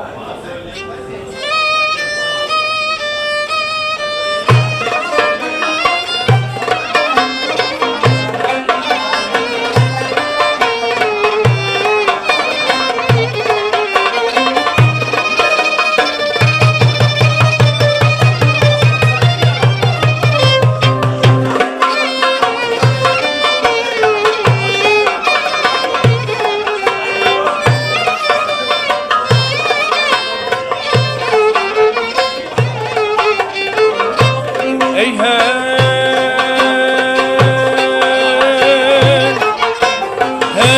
Come on. Hey hey Hey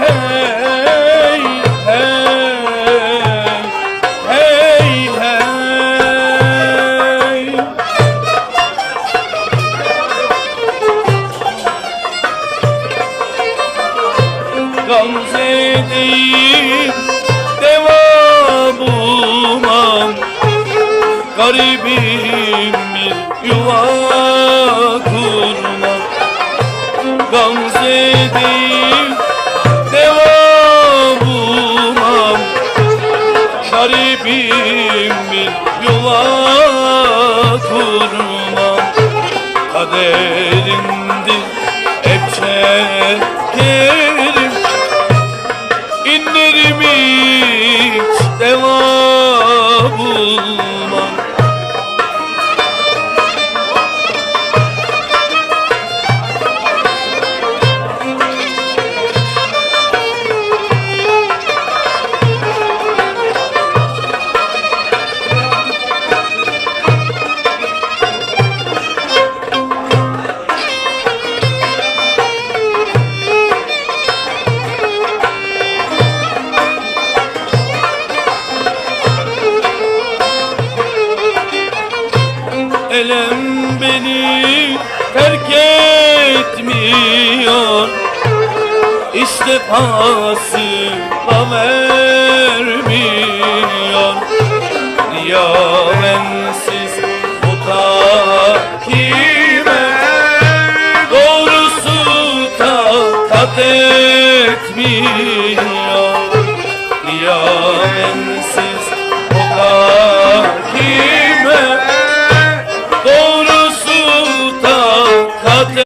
hey hey Hey hey Gamze'deyim Garibim bir yuva kurmam Gamze'deyim Deva bulmam. Garibim bir yuva kurmam Kaderimdir hep çekerim. İnlerim Elem beni terk etmiyor. İstifası da vermiyor. Ya bensiz mutakime Doğrusu takat etmiyor. Ya ben